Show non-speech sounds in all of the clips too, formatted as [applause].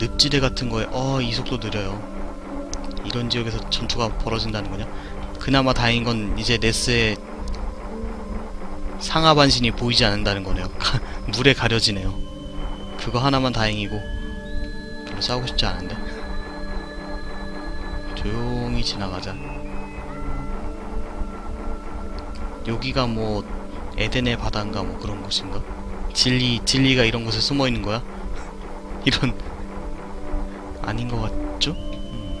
늪지대 같은 거에 어 이속도 느려요. 이런 지역에서 전투가 벌어진다는 거냐? 그나마 다행인 건 이제 네스의 상하 반신이 보이지 않는다는 거네요. [laughs] 물에 가려지네요. 그거 하나만 다행이고 별로 싸우고 싶지 않은데? 조용히 지나가자. 여기가 뭐 에덴의 바다인가 뭐 그런 곳인가? 진리 진리가 이런 곳에 숨어 있는 거야? 이런 아닌 것 같죠? 음.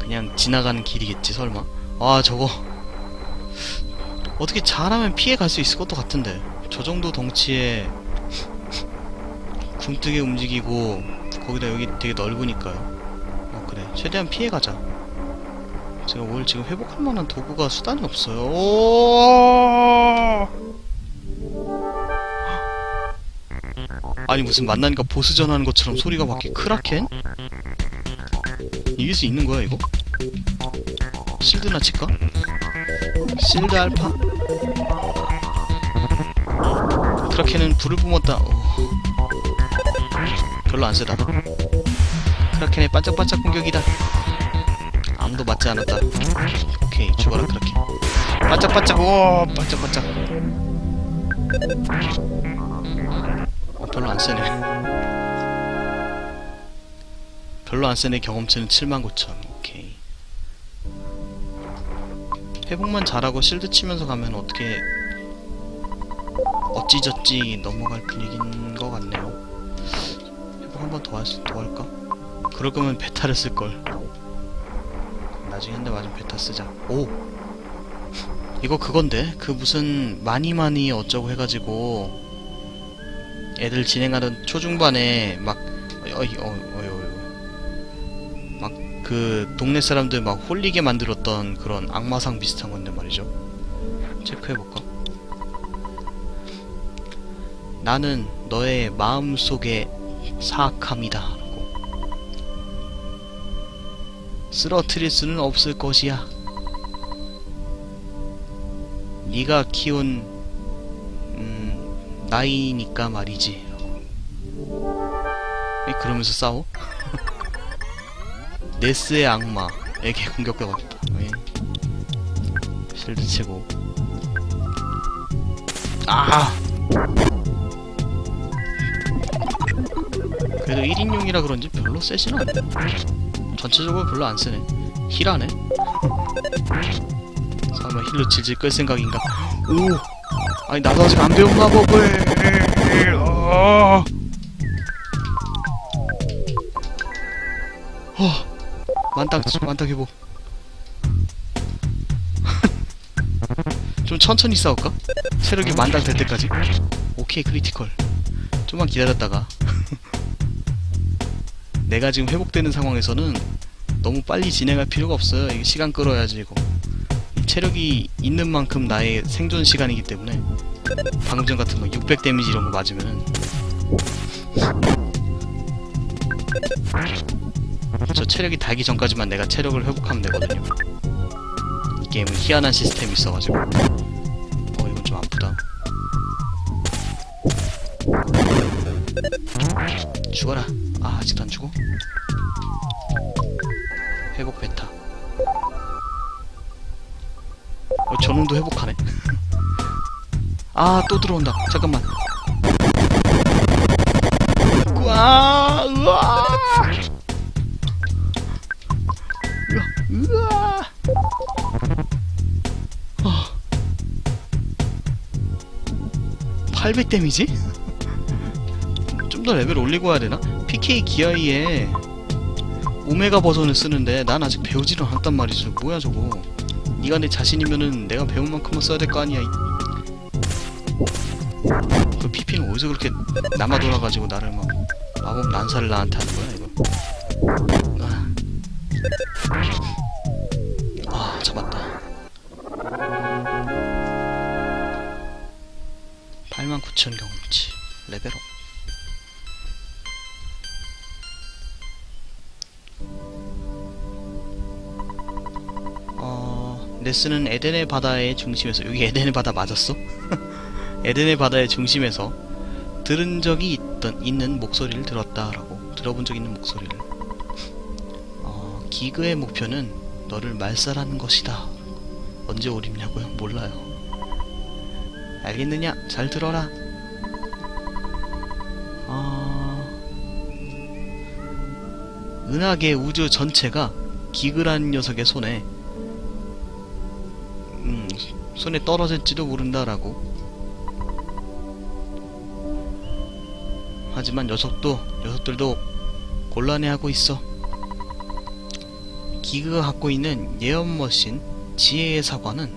그냥 지나가는 길이겠지 설마? 아 저거. 어떻게 잘하면 피해 갈 수 있을 것도 같은데. 저 정도 덩치에 굼뜨게 움직이고 거기다 여기 되게 넓으니까요. 어 그래. 최대한 피해 가자. 제가 뭘 지금 회복할 만한 도구가 수단이 없어요. 오 아니 무슨 만나니까 보스 전 하는 것처럼 소리가 바뀌 크라켄? 이길 수 있는 거야 이거? 실드나 칠까? 실드 알파? 크라켄은 불을 뿜었다 어. 별로 안 세다 크라켄의 반짝반짝 공격이다 아무도 맞지 않았다 오케이 죽어라 크라켄 반짝반짝 오 반짝반짝 어, 별로 안 세네. 별로 안 세네. 경험치는 79,000 오케이. 회복만 잘하고 실드 치면서 가면 어떻게 어찌저찌 넘어갈 분위기인 것 같네요. 회복 한 번더더 할까? 그럴 거면 베타를 쓸걸. 나중에 한 대 맞으면 베타 쓰자. 오! 이거 그건데? 그 무슨 많이 많이 어쩌고 해가지고 애들 진행하던 초중반에 막 어이 어이 어이 어이. 막그 동네 사람들 막 홀리게 만들었던 그런 악마상 비슷한 건데 말이죠. 체크해볼까? 나는 너의 마음속에 사악함이다 라고. 쓰러트릴 수는 없을 것이야. 네가 키운 음 나이니까 말이지. 에, 그러면서 싸워? [laughs] 네스의 악마에게 공격받았다 에. 실드 치고. 아! 그래도 1인용이라 그런지 별로 세진 않네. 전체적으로 별로 안 세네. 힐하네? 설마 힐로 질질 끌 생각인가? 오 아니 나도 아직 안 배운 마법을 어. 어 만땅 만땅 해보 [laughs] 좀 천천히 싸울까? 체력이 만땅 될 때까지 오케이 크리티컬 좀만 기다렸다가 [laughs] 내가 지금 회복되는 상황에서는 너무 빨리 진행할 필요가 없어요. 이게 시간 끌어야지 이거. 이 체력이 있는 만큼 나의 생존 시간이기 때문에 방금 전 같은 거 600 데미지 이런 거 맞으면은 저 체력이 달기 전까지만 내가 체력을 회복하면 되거든요. 이 게임은 희한한 시스템이 있어가지고 어 이건 좀 아프다. 죽어라. 아, 아직도 안 죽어? 회복 베타. 어, 저놈도 회복하네. 아, 또 들어온다. 잠깐만. 우와, 우와! 우와, 우와! 어. 800 데미지? 좀 더 레벨 올리고 해야 되나? PK 기아이에 오메가 버전을 쓰는데 난 아직 배우지를 않았단 말이죠. 뭐야 저거. 네가 내 자신이면은 내가 배운 만큼만 써야 될 거 아니야. 이- 그 PP는 어디서 그렇게 남아 돌아가지고 나를 막 마법 난사를 나한테 하는 거야 이거. 아, 아 잡았다. 89,000 경험치 레벨업. 어, 네스는 에덴의 바다의 중심에서 여기 에덴의 바다 맞았어? [laughs] 에덴의 바다의 중심에서 들은 적이 있던 있는 목소리를 들었다라고 들어본 적 있는 목소리를 어, 기그의 목표는 너를 말살하는 것이다 언제 오립냐고요? 몰라요 알겠느냐? 잘 들어라 아... 은하계 우주 전체가 기그라는 녀석의 손에 음, 손에 떨어질지도 모른다라고 하지만 녀석도 녀석들도 곤란해하고 있어. 기그가 갖고 있는 예언 머신 지혜의 사과는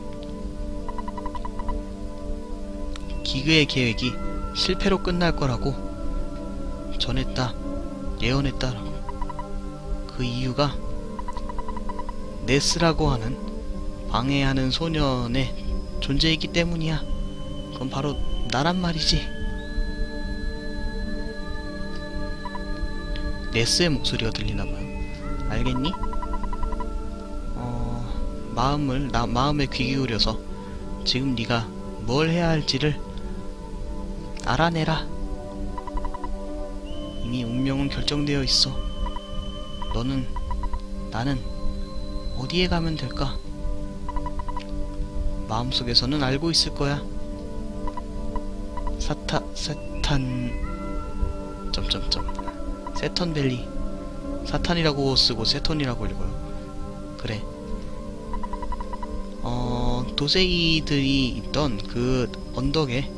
기그의 계획이 실패로 끝날 거라고 전했다. 예언했다라고. 그 이유가 네스라고 하는 방해하는 소년의 존재이기 때문이야. 그건 바로 나란 말이지. 네스의 목소리가 들리나봐요. 알겠니? 어... 마음을 나 마음에 귀 기울여서 지금 네가 뭘 해야 할지를 알아내라. 이미 운명은 결정되어 있어. 너는 나는 어디에 가면 될까? 마음속에서는 알고 있을 거야. 사타 세탄 점점점. 세턴밸리. 사탄이라고 쓰고 세턴이라고 읽어요. 그래. 어 도세이들이 있던 그 언덕에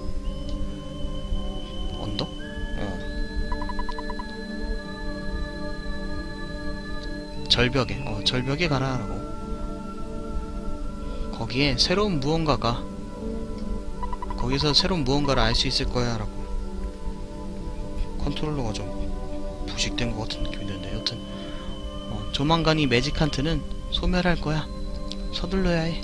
언덕? 어. 절벽에 어 절벽에 가라라고 거기에 새로운 무언가가 거기서 새로운 무언가를 알 수 있을 거야 라고 컨트롤러가 좀 부식된 것 같은 느낌이 드는데 여튼 어, 조만간 이 매직한트는 소멸할 거야. 서둘러야 해.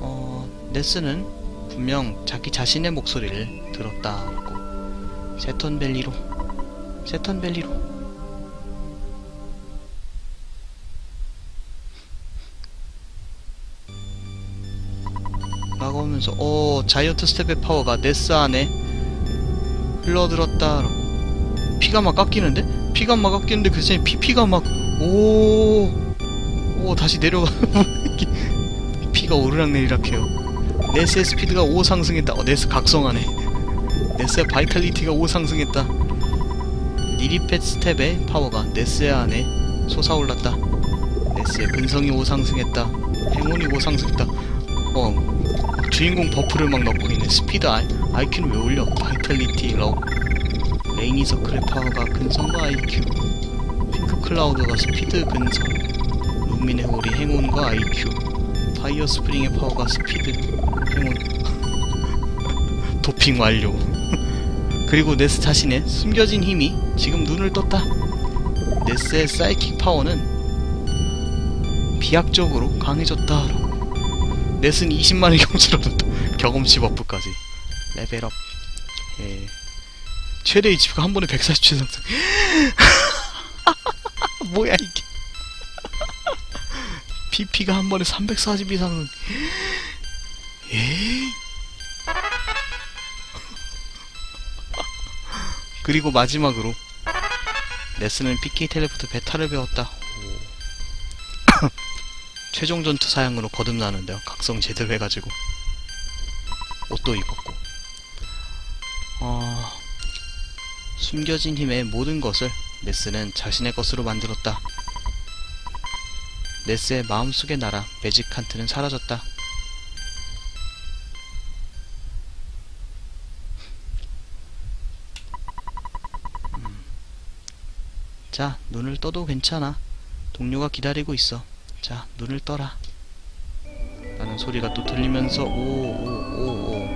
어, 네스는 분명 자기 자신의 목소리를 들었다고. 세턴밸리로. 세턴밸리로 나가오면서 오 자이언트 스텝의 파워가 네스 안에 흘러들었다. 피가 막 깎이는데? 피가 막 깎이는데 그 사이 피피가 막 오... 오 다시 내려가. [laughs] 피가 오르락내리락 해요. 네스의 스피드가 5 상승했다. 어 네스 각성하네. 네스의 바이탈리티가 5 상승했다. 니리펫 스텝의 파워가 네스의 안에 솟아올랐다. 네스의 근성이 5 상승했다. 행운이 5 상승했다. 어 주인공 버프를 막 넣고 있네 스피드 아이, IQ는 왜 올려? 바이탈리티, 럭 레이니 서클의 파워가 근성과 IQ 핑크 클라우드가 스피드 근성. 루민의 홀이 행운과 IQ 파이어 스프링의 파워가 스피드 행운. [laughs] 도핑 완료. [laughs] 그리고 네스 자신의 숨겨진 힘이 지금 눈을 떴다. 네스의 사이킥 파워는 비약적으로 강해졌다 네스는 20만의 경치로 경험치 버프까지. 레벨업. 예. 최대 HP가 한 번에 147 상승. [laughs] 뭐야 이게. [laughs] PP가 한 번에 340 이상은 예? [laughs] 그리고 마지막으로 레슨은 PK 텔레포트 베타를 배웠다 최종 전투 사양으로 거듭나는데요 각성 제대로 해가지고 옷도 입었고 어... 숨겨진 힘의 모든 것을 네스는 자신의 것으로 만들었다. 네스의 마음속의 나라 매직칸트는 사라졌다. 음. 자, 눈을 떠도 괜찮아. 동료가 기다리고 있어. 자, 눈을 떠라. 라는 소리가 또 들리면서 오오오오.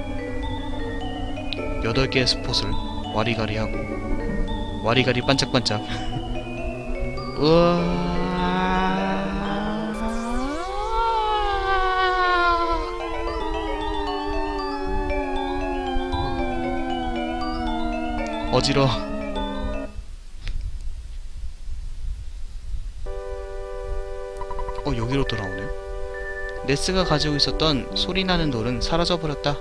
여덟 개의 스폿을 와리가리 하고 와리가리 반짝반짝. [laughs] 우와. 어지러 네스가 가지고 있었던 소리나는 돌은 사라져버렸다.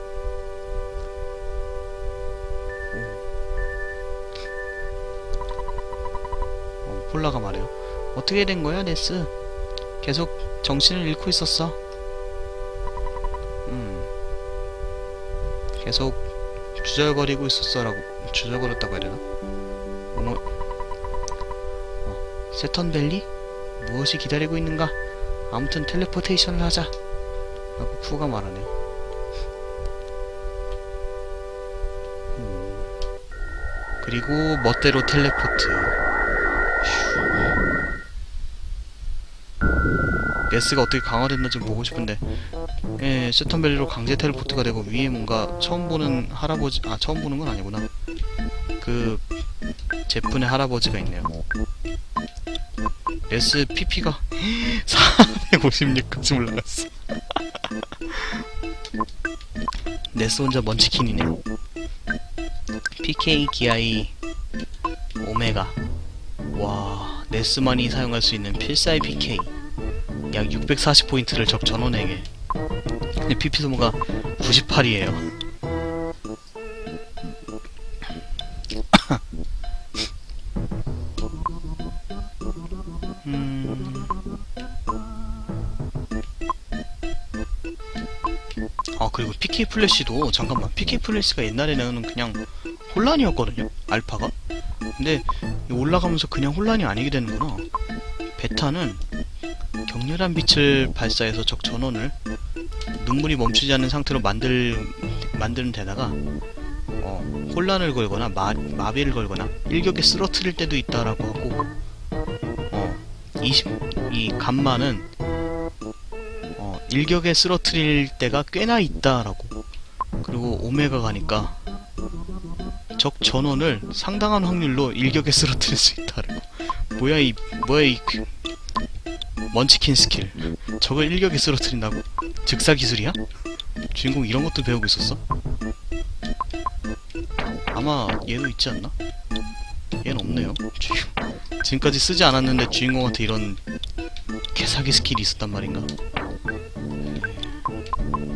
어, 폴라가 말해요. 어떻게 된 거야, 네스? 계속 정신을 잃고 있었어. 음. 계속 주절거리고 있었어라고 주절거렸다고 해야 되나? 어머. 어, 세턴벨리? 무엇이 기다리고 있는가? 아무튼 텔레포테이션을 하자. 라고 푸가 말하네요. 음. 그리고 멋대로 텔레포트. 네스가 어떻게 강화됐나 좀 보고 싶은데 예, 세턴밸리로 강제 텔레포트가 되고 위에 뭔가 처음 보는 할아버지 아 처음 보는 건 아니구나 그 제픈의 할아버지가 있네요 네스 PP가 456까지 올라갔어. 네스 혼자 먼치킨이네요 PK 기아이 오메가. 와 네스만이 사용할 수 있는 필살 PK 약 640포인트를 적 전원에게 근데 PP 소모가 98이에요 PK 플래시도 잠깐만 PK 플래시가 옛날에는 그냥 혼란이었거든요 알파가? 근데 올라가면서 그냥 혼란이 아니게 되는구나. 베타는 격렬한 빛을 발사해서 적 전원을 눈물이 멈추지 않는 상태로 만들 만드는 데다가 어, 혼란을 걸거나 마, 마비를 걸거나 일격에 쓰러뜨릴 때도 있다라고 하고 어, 20, 이 감마는 어, 일격에 쓰러뜨릴 때가 꽤나 있다라고 오메가 가니까 적 전원을 상당한 확률로 일격에 쓰러뜨릴 수 있다라고 뭐야 이 뭐야 이 그, 먼치킨 스킬 저걸 일격에 쓰러뜨린다고? 즉사 기술이야? 주인공 이런 것도 배우고 있었어? 아마 얘도 있지 않나? 얘는 없네요. 지금까지 쓰지 않았는데 주인공한테 이런 개사기 스킬이 있었단 말인가?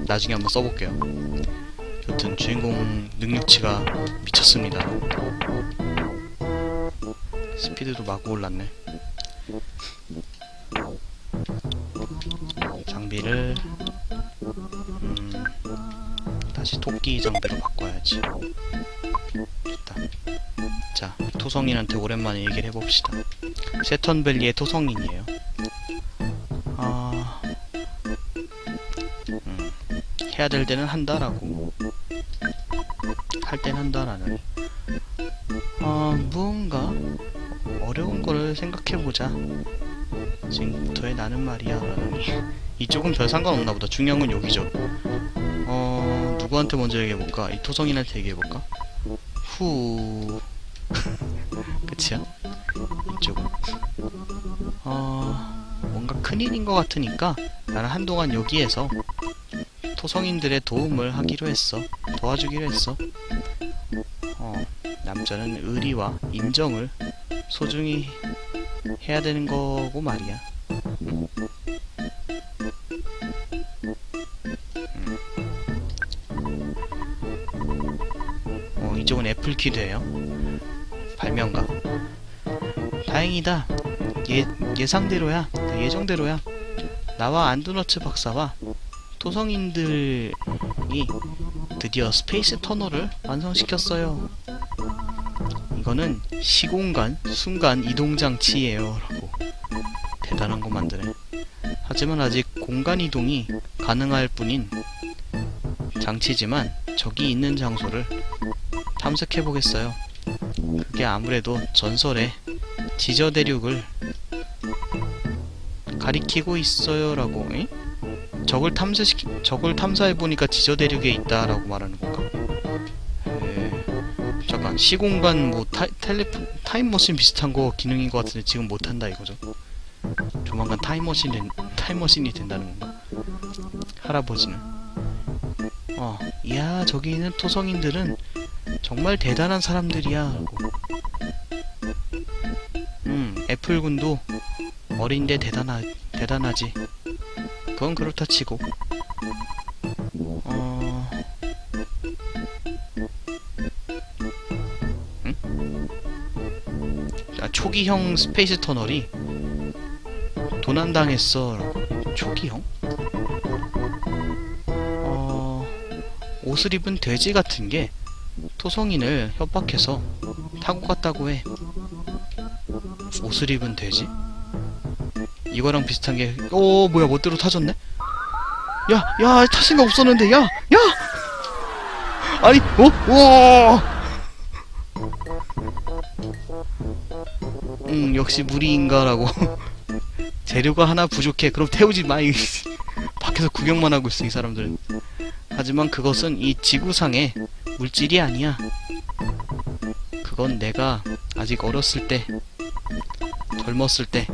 나중에 한번 써볼게요 여튼 주인공 능력치가 미쳤습니다. 스피드도 마구 올랐네. 장비를 음, 다시 토끼 장비로 바꿔야지. 됐다 자 토성인한테 오랜만에 얘기를 해봅시다. 세턴밸리의 토성인이에요. 아... 음, 해야 될 때는 한다라고 할 땐 한다라는. 아 뭔가 어려운 거를 생각해보자. 지금부터의 나는 말이야. 라더니 이쪽은 별 상관없나 보다. 중요한 건 여기죠. 어... 누구한테 먼저 얘기해볼까? 이 토성인한테 얘기해볼까? 후... [laughs] 끝이야? 이쪽은. 어... 뭔가 큰일인 것 같으니까 나는 한동안 여기에서 토성인들의 도움을 하기로 했어. 도와주기로 했어 어... 남자는 의리와 인정을 소중히 해야 되는 거고 말이야. 음. 어, 이쪽은 애플키드예요. 발명가. 다행이다. 예, 예상대로야. 예정대로야. 나와 안드너츠 박사와 토성인들이 드디어 스페이스 터널을 완성시켰어요. 이거는 시공간, 순간 이동 장치예요. 라고. 대단한 거 만드네. 하지만 아직 공간 이동이 가능할 뿐인 장치지만 저기 있는 장소를 탐색해 보겠어요. 그게 아무래도 전설의 지저 대륙을 가리키고 있어요라고. 에? 적을 탐사시 적을 탐사해 보니까 지저 대륙에 있다라고 말하는 건 시공간 뭐 타, 텔레프 타임머신 비슷한 거 기능인 것 같은데 지금 못한다 이거죠? 조만간 타임머신 된, 타임머신이 된다는 건가? 할아버지는? 어 이야 저기 있는 토성인들은 정말 대단한 사람들이야. 음 애플군도 어린데 대단하, 대단하지. 그건 그렇다 치고 초기형 스페이스 터널이 도난당했어. 초기형? 어, 옷을 입은 돼지 같은 게 토성인을 협박해서 타고 갔다고 해. 옷을 입은 돼지? 이거랑 비슷한 게, 오, 뭐야, 멋대로 타졌네? 야, 야, 탈 생각 없었는데, 야, 야! 아니, 어? 우와! 역시 무리인가라고. [laughs] 재료가 하나 부족해. 그럼 태우지 마. 이 [laughs] 밖에서 구경만 하고 있어, 이 사람들은. 하지만 그것은 이 지구상의 물질이 아니야. 그건 내가 아직 어렸을 때, 젊었을 때,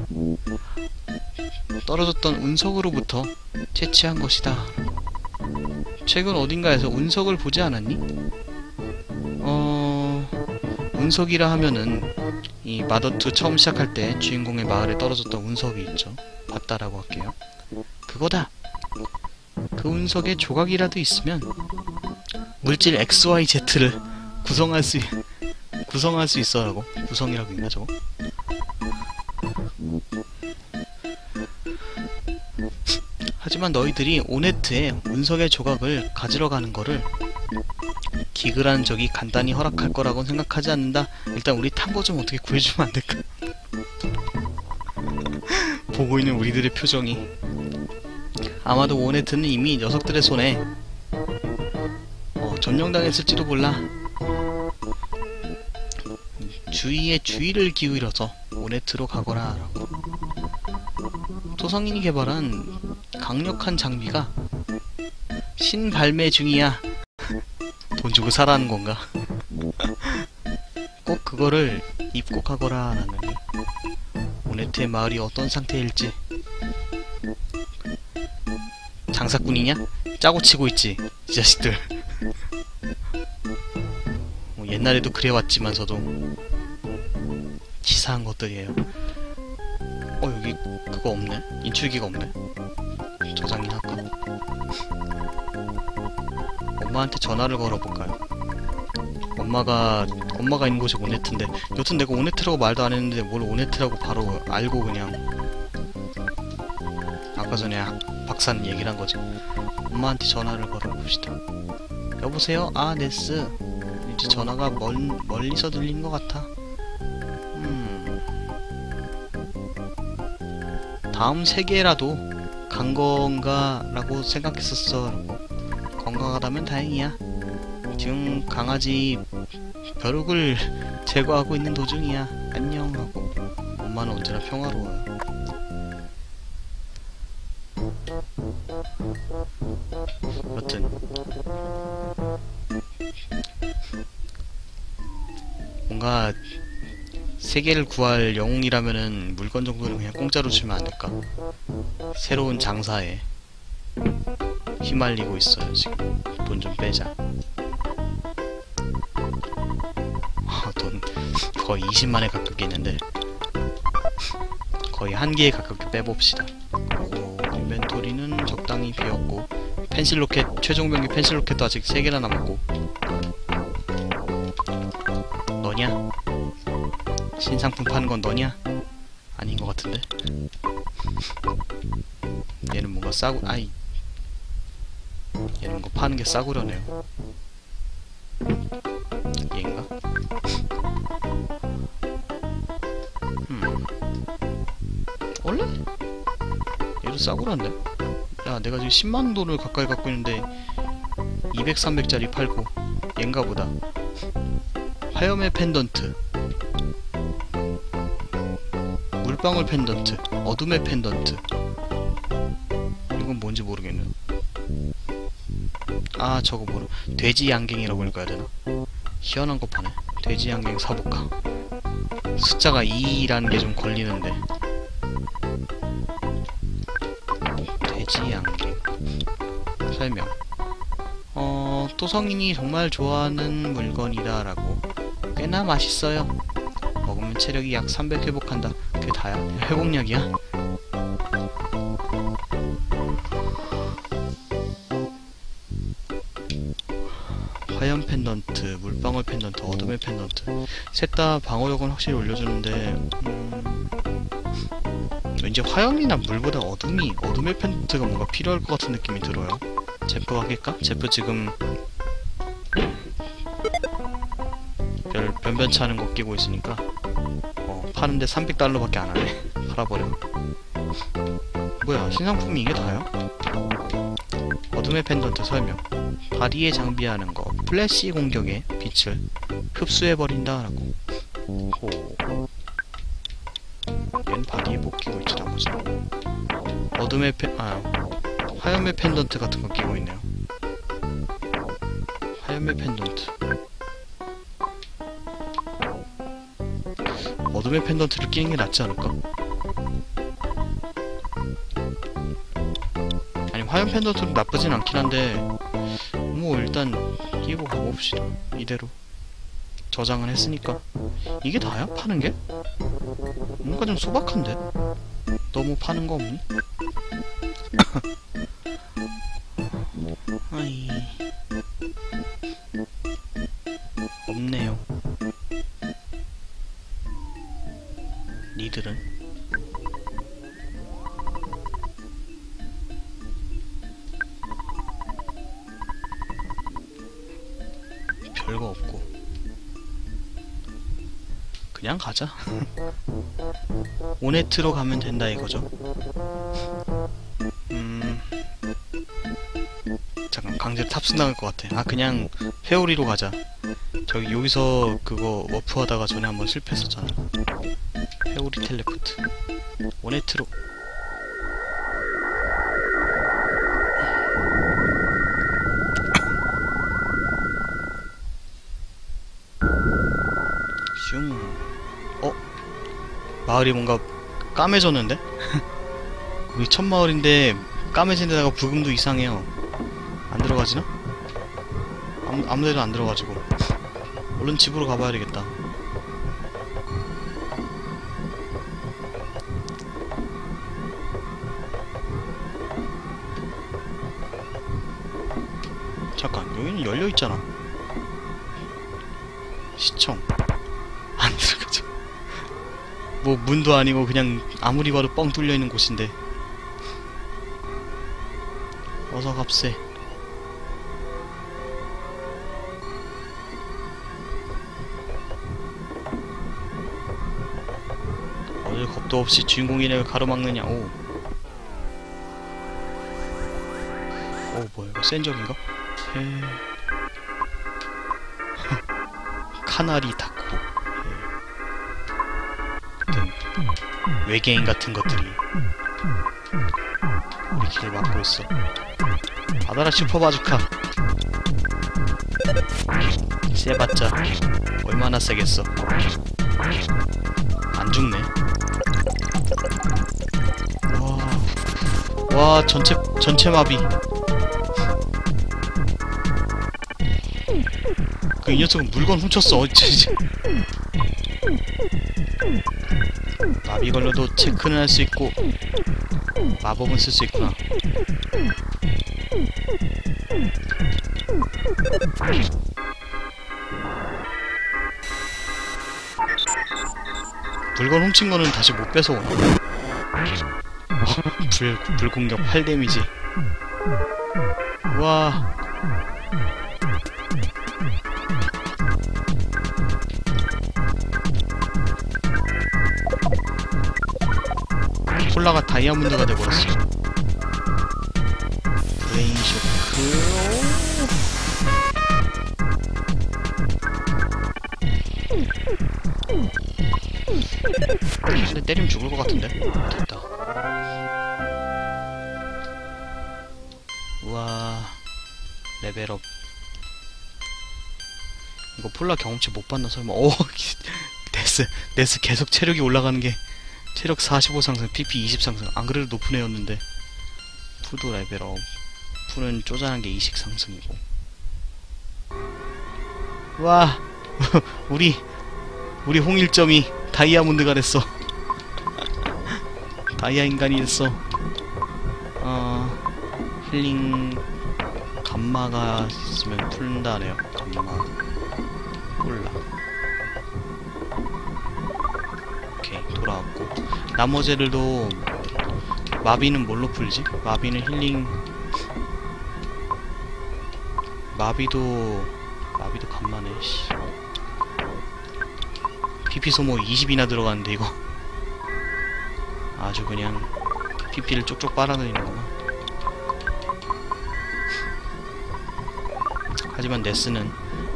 떨어졌던 운석으로부터 채취한 것이다. 최근 어딘가에서 운석을 보지 않았니? 어... 운석이라 하면은 이 마더2 처음 시작할 때 주인공의 마을에 떨어졌던 운석이 있죠. 봤다라고 할게요. 그거다! 그 운석에 조각이라도 있으면 물질 XYZ를 구성할 수 구성할 수 있어라고 구성이라고 있나 저거? 하지만 너희들이 오네트에 운석의 조각을 가지러 가는 거를 기그라는 적이 간단히 허락할 거라고 생각하지 않는다. 일단 우리 탄거좀 어떻게 구해주면 안 될까? [laughs] 보고 있는 우리들의 표정이 아마도 오네트는 이미 녀석들의 손에 어, 점령당했을지도 몰라. 주위에 주의를 기울여서 오네트로 가거라. 토성인이 개발한 강력한 장비가 신발매 중이야. 돈 주고 사라는 건가? [laughs] 꼭 그거를 입고 가거라 라는 오네트의 마을이 어떤 상태일지 장사꾼이냐? 짜고 치고 있지 이 자식들 [laughs] 뭐 옛날에도 그래왔지만서도 치사한 것들이에요 어 여기 그거 없네 인출기가 없네 저장이나 할까? 엄마한테 전화를 걸어볼까요? 엄마가 엄마가 있는 곳이 오네트인데 여튼 내가 오네트라고 말도 안 했는데 뭘 오네트라고 바로 알고 그냥 아까 전에 아- 박사는 얘기를 한 거지. 엄마한테 전화를 걸어봅시다. 여보세요? 아 네스. 이제 전화가 멀, 멀리서 들리는 것 같아. 음. 다음 세계라도 간 건가 라고 생각했었어 건강하다면 다행이야. 지금 강아지 벼룩을 제거하고 있는 도중이야. 안녕 하고 엄마는 언제나 평화로워요. 여튼. 뭔가 세계를 구할 영웅이라면은 물건 정도는 그냥 공짜로 주면 안 될까? 새로운 장사에 휘말리고 있어요 지금. 돈 좀 빼자. 아, 돈 거의 20만에 가깝게 있는데 거의 한 개에 가깝게 빼봅시다. 그리고 인벤토리는 적당히 비었고 펜실 로켓 최종 병기 펜실 로켓도 아직 3개나 남았고. 너냐? 신상품 파는 건 너냐? 아닌 것 같은데? 얘는 뭔가 싸구 아이 파는 게 싸구려네요. 얘인가? 음. 원래? 얘도 싸구려인데? 야 내가 지금 10만원 돈을 가까이 갖고 있는데 200, 300짜리 팔고 얘인가 보다. 화염의 펜던트. 물방울 펜던트. 어둠의 펜던트. 이건 뭔지 모르겠네 아 저거 뭐로? 돼지 양갱이라고 읽어야 되나? 희한한 거 파네. 돼지 양갱 사볼까? 숫자가 2라는 게 좀 걸리는데. 돼지 양갱. 설명. 어 토성인이 정말 좋아하는 물건이다 라고. 꽤나 맛있어요. 먹으면 체력이 약 300 회복한다. 그게 다야. 회복약이야 셋 다 방어력은 확실히 올려주는데 음, 왠지 화염이나 물보다 어둠이 어둠의 펜던트가 뭔가 필요할 것 같은 느낌이 들어요. 제프 하겠까? 제프 지금 별 변변치 않은 거 끼고 있으니까 어, 파는데 300달러밖에 안 하네. [laughs] 팔아버려. 뭐야 신상품이 이게 다야? 어둠의 펜던트 설명. 바디에 장비하는 거. 플래시 공격에 빛을 흡수해버린다 라고. 호 얘는 바디에 못 끼고 있지 나머지 어둠의 펜.. 아 화염의 펜던트 같은 거 끼고 있네요. 화염의 펜던트. 어둠의 펜던트를 끼는 게 낫지 않을까? 아니 화염 펜던트도 나쁘진 않긴 한데 뭐 일단 끼고 가봅시다. 이대로 저장은 했으니까 이게 다야? 파는 게? 뭔가 좀 소박한데? 너무 파는 거 없니? [coughs] 아이 없네요 니들은 그냥 가자. 오네트로 가면 된다 이거죠. 음 잠깐 강제로 탑승당할 것 같아. 아 그냥 회오리로 가자. 저기 여기서 그거 워프하다가 전에 한번 실패했었잖아. 회오리 텔레포트. 오네트로 마을이 뭔가 까매졌는데? [laughs] 거기 첫 마을인데 까매진 데다가 부금도 이상해요 안 들어가지나? 아무, 아무 데도 안 들어가지고 얼른 집으로 가봐야 되겠다 잠깐 여기는 열려있잖아 뭐 문도 아니고 그냥 아무리 봐도 뻥 뚫려있는 곳인데. 어서 갑세. 어딜 겁도 없이 주인공이네를 가로막느냐. 오. 오 뭐야 이거 센 적인가? へ카나리 다 외계인 같은 것들이 우리 길을 막고 있어. 받아라 슈퍼바주카. 세봤자 얼마나 세겠어. 안 죽네. 와, 와 전체 전체 마비. 그 이 녀석은 물건 훔쳤어 [laughs] 걸려도 체크는 할 수 있고 마법은 쓸 수 있구나. 물건 훔친 거는 다시 못 뺏어오나? 불, 불공격 8 데미지. 와 콜라가 다이아몬드가 돼버렸어. 브레인 쇼크. 근데 때리면 죽을 것 같은데? 됐다. 우와. 레벨업. 이거 폴라 경험치 못 받나 설마? 오 네스 네스 계속 체력이 올라가는 게 체력 45 상승 PP 20 상승. 안 그래도 높은 애였는데. 푸도 레벨업 푸는 쪼잔한 게20 상승이고. 와 [laughs] 우리 우리 홍일점이 다이아몬드가 됐어. [laughs] 다이아 인간이 됐어. 어 힐링 감마가 있으면 풀린다네요. 감마 나머지 애들도 마비는 뭘로 풀지? 마비는 힐링 마비도 마비도 간만에 씨. PP 소모 20이나 들어갔는데 이거 아주 그냥 PP를 쪽쪽 빨아들이는구만 하지만 네스는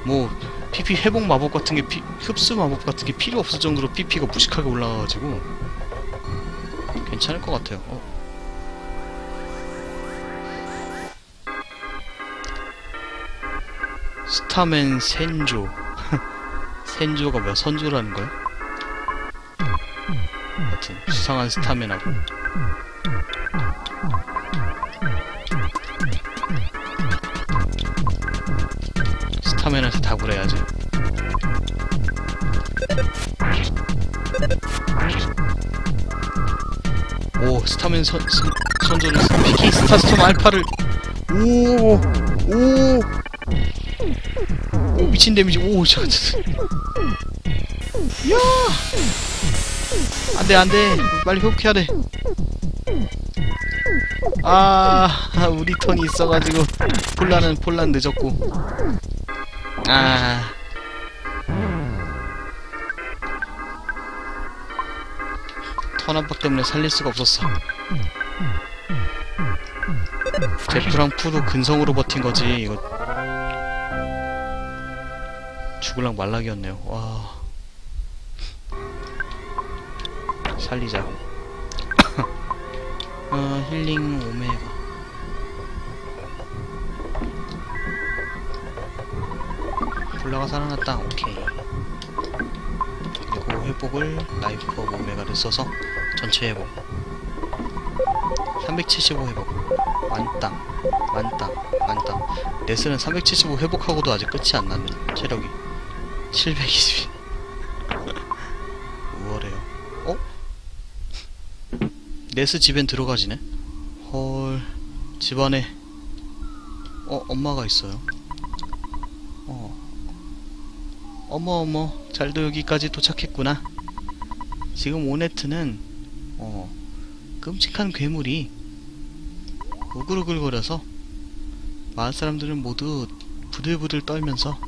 뭐 PP 회복 마법 같은 게 피, 흡수 마법 같은 게 필요 없을 정도로 PP가 무식하게 올라가가지고 괜찮을 것 같아요. 어. 스타맨 센조 [laughs] 센조가 뭐야? 선조라는 거야? 하여튼 수상한 스타맨하고 스타맨한테 다굴해야지 오 스타맨 선, 선, 선조는 PK 스타스톰 알파를. 오오. 오 미친 데미지. 오 잠깐 야! 안돼 안돼. 빨리 회복해야 돼. 아, 우리 턴이 있어가지고 폴라는 폴란 늦었고. 아. 턴 압박 때문에 살릴 수가 없었어 제프랑 푸도 근성으로 버틴 거지. 이거 죽을랑 말락이었네요. 와. 살리자. 어, [laughs] 힐링 오메가. 폴라가 살아났다. 오케이. 그리고 회복을 라이프 업 오메가를 써서 전체 회복. 375 회복 만땅 만땅 만땅. 네스는 375 회복하고도 아직 끝이 안 났네 체력이 720 [laughs] 우월해요. 어? 네스 집엔 들어가지네? 헐 집안에. 어 엄마가 있어요. 어. 어머 어머 잘도 여기까지 도착했구나. 지금 오네트는 어 끔찍한 괴물이 우글우글거려서 마을 사람들은 모두 부들부들 떨면서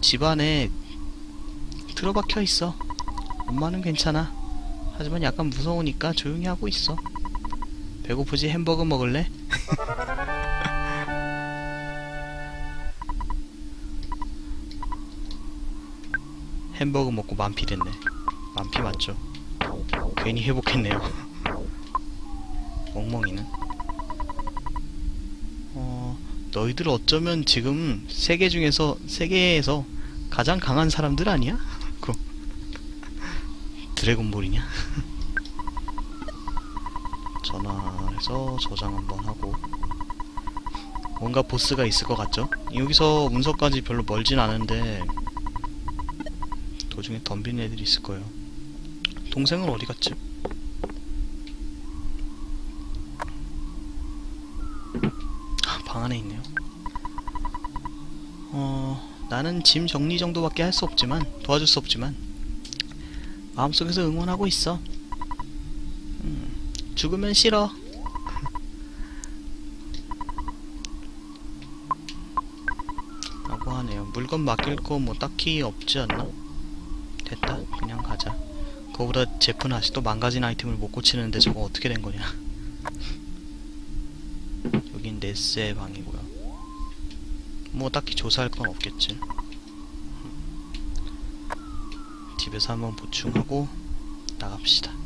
집안에 틀어박혀 있어. 엄마는 괜찮아. 하지만 약간 무서우니까 조용히 하고 있어. 배고프지? 햄버거 먹을래? [laughs] 햄버거 먹고 만피 됐네. 만피 맞죠? 괜히 회복했네요 [laughs] 멍멍이는 어... 너희들 어쩌면 지금 세계 중에서 세계에서 가장 강한 사람들 아니야? 그 드래곤볼이냐? [laughs] 전화해서 저장 한번 하고 뭔가 보스가 있을 것 같죠? 여기서 문서까지 별로 멀진 않은데 도중에 덤비는 애들이 있을 거예요 동생은 어디 갔지? 아, 방 안에 있네요. 어... 나는 짐 정리 정도밖에 할 수 없지만 도와줄 수 없지만 마음속에서 응원하고 있어. 음, 죽으면 싫어. [laughs] 라고 하네요. 물건 맡길 거 뭐 딱히 없지 않나? 됐다. 그냥 가자. 그거보다 제프는 아직도 망가진 아이템을 못 고치는데 저거 어떻게 된 거냐 네스의 방이고요. 뭐 딱히 조사할 건 없겠지. 집에서 한번 보충하고 나갑시다